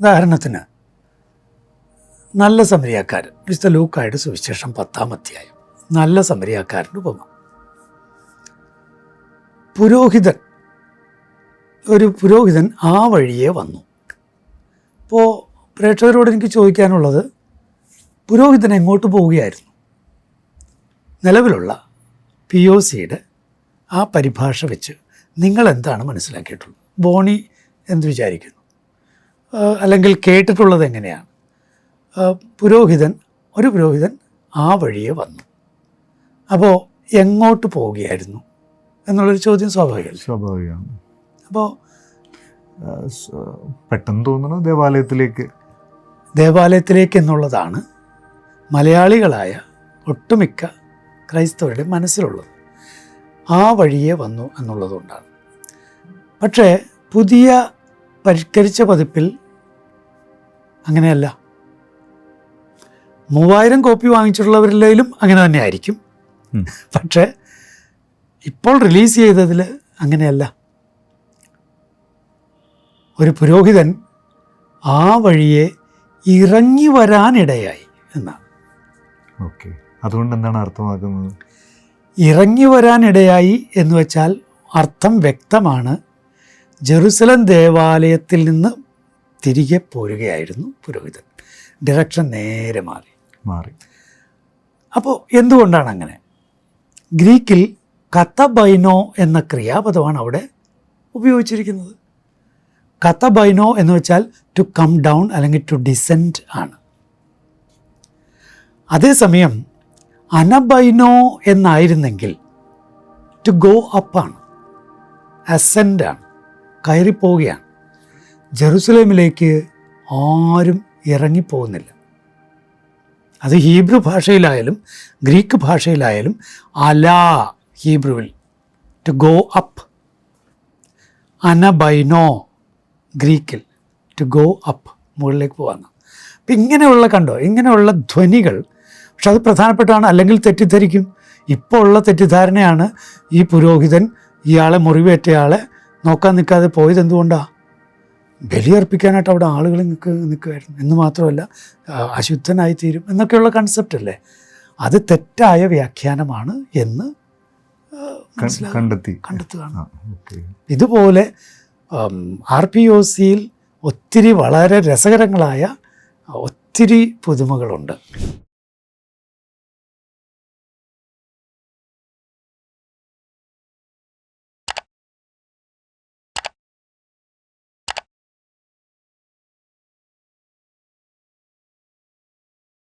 ഉദാഹരണത്തിന് നല്ല സമരിയാക്കാരൻ വിശുദ്ധ ലൂക്കായുടെ സുവിശേഷം പത്താം അധ്യായം. നല്ല സമരിയാക്കാരന്റെ ഉപമ. പുരോഹിതൻ ഒരു പുരോഹിതൻ ആ വഴിയെ വന്നു. അപ്പോൾ പ്രേക്ഷകരോട് എനിക്ക് ചോദിക്കാനുള്ളത് പുരോഹിതൻ എങ്ങോട്ട് പോവുകയായിരുന്നു? നിലവിലുള്ള പി ഒ സിയുടെ ആ പരിഭാഷ വെച്ച് നിങ്ങൾ എന്താണ് മനസ്സിലാക്കിയിട്ടുള്ളത്? ബോണി എന്ത് വിചാരിക്കുന്നു? അല്ലെങ്കിൽ കേട്ടിട്ടുള്ളത് എങ്ങനെയാണ്? പുരോഹിതൻ ഒരു പുരോഹിതൻ ആ വഴിയെ വന്നു. അപ്പോൾ എങ്ങോട്ട് പോവുകയായിരുന്നു എന്നുള്ളൊരു ചോദ്യം സ്വാഭാവികമല്ല? സ്വാഭാവികമാണ്. അപ്പോൾ പെട്ടെന്ന് തോന്നുന്നു ദേവാലയത്തിലേക്ക്. ദേവാലയത്തിലേക്ക് എന്നുള്ളതാണ് മലയാളികളായ ഒട്ടുമിക്ക ക്രൈസ്തവരുടെ മനസ്സിലുള്ളത്. ആ വഴിയെ വന്നു എന്നുള്ളതുകൊണ്ടാണ് പക്ഷേ പുതിയ പരിഷ്കരിച്ച പതിപ്പിൽ അങ്ങനെയല്ല. മൂവായിരം കോപ്പി വാങ്ങിച്ചിട്ടുള്ളവരിലും അങ്ങനെ തന്നെ ആയിരിക്കും പക്ഷേ ഇപ്പോൾ റിലീസ് ചെയ്തതിൽ അങ്ങനെയല്ല. ഒരു പുരോഹിതൻ ആ വഴിയെ ഇറങ്ങി വരാനിടയായി എന്നാണ്. ഓക്കെ. അതുകൊണ്ട് എന്താണ് അർത്ഥമാക്കുന്നത്? ഇറങ്ങി വരാനിടയായി എന്ന് വെച്ചാൽ അർത്ഥം വ്യക്തമാണ്. ജെറുസലം ദേവാലയത്തിൽ നിന്ന് തിരികെ പോരുകയായിരുന്നു പുരോഹിതൻ. ഡയറക്ഷൻ നേരെ മാറി. മാറി. അപ്പോൾ എന്തുകൊണ്ടാണ് അങ്ങനെ? ഗ്രീക്കിൽ കത്തബൈനോ എന്ന ക്രിയാപദമാണ് അവിടെ ഉപയോഗിച്ചിരിക്കുന്നത്. കത്തബൈനോ എന്ന് വെച്ചാൽ ടു കം ഡൗൺ അല്ലെങ്കിൽ ടു ഡിസെൻഡ് ആണ്. അതേസമയം അനബൈനോ എന്നായിരുന്നെങ്കിൽ ടു ഗോ അപ്പാണ് അസെൻഡ് ആണ്. കയറിപ്പോവുകയാണ്. ജെറുസലേമിലേക്ക് ആരും ഇറങ്ങിപ്പോകുന്നില്ല. അത് ഹീബ്രു ഭാഷയിലായാലും ഗ്രീക്ക് ഭാഷയിലായാലും അലാ ഹീബ്രുവിൽ ടു ഗോ അപ്പ് അനബൈനോ ഗ്രീക്കിൽ ടു ഗോ അപ്പ് മുകളിലേക്ക് പോകാന്ന്. അപ്പം ഇങ്ങനെയുള്ള കണ്ടോ ഇങ്ങനെയുള്ള ധ്വനികൾ പക്ഷെ അത് പ്രധാനപ്പെട്ടാണ് അല്ലെങ്കിൽ തെറ്റിദ്ധരിക്കും. ഇപ്പോൾ ഉള്ള തെറ്റിദ്ധാരണയാണ് ഈ പുരോഹിതൻ ഇയാളെ മുറിവേറ്റയാളെ നോക്കാൻ നിൽക്കാതെ പോയത് എന്തുകൊണ്ടാണ് ബലിയർപ്പിക്കാനായിട്ട് അവിടെ ആളുകൾ നിൽക്ക് നിൽക്കുമായിരുന്നു എന്ന് മാത്രമല്ല അശുദ്ധനായി തീരും എന്നൊക്കെയുള്ള കൺസെപ്റ്റ് അല്ലേ? അത് തെറ്റായ വ്യാഖ്യാനമാണ് എന്ന് കണ്ടെത്തി. കണ്ടെത്തുകയാണ്. ഇതുപോലെ ആർ പി ഒ സിയിൽ ഒത്തിരി വളരെ രസകരങ്ങളായ ഒത്തിരി പുതുമകളുണ്ട്.